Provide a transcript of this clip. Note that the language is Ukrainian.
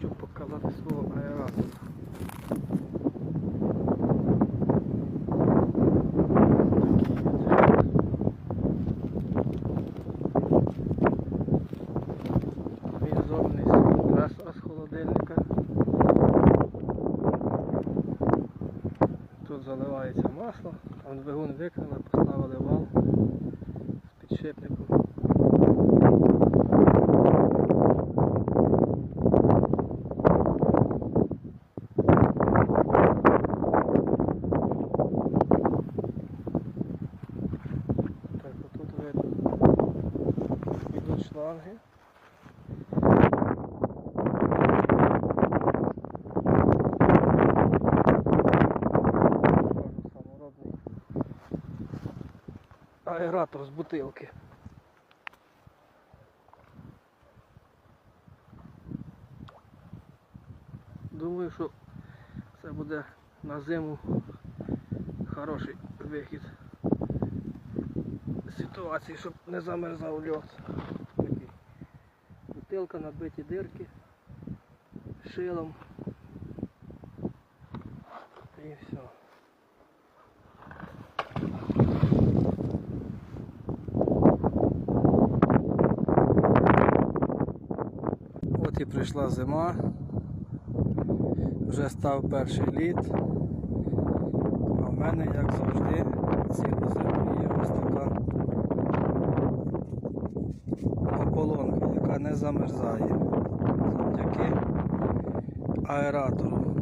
хочу показати свого аератора. Він зроблений з холодильника. Тут заливається масло, там двигун викинули, поставили вал з підшипником. Шланги. Аератор з бутилки. Думаю, що це буде на зиму хороший вихід ситуації, щоб не замерзав льот. Бутилка, набиті дирки, шилом. І все. От і прийшла зима. Вже став перший лід. А в мене, як завжди, цілу зиму не замерзає завдяки аератору.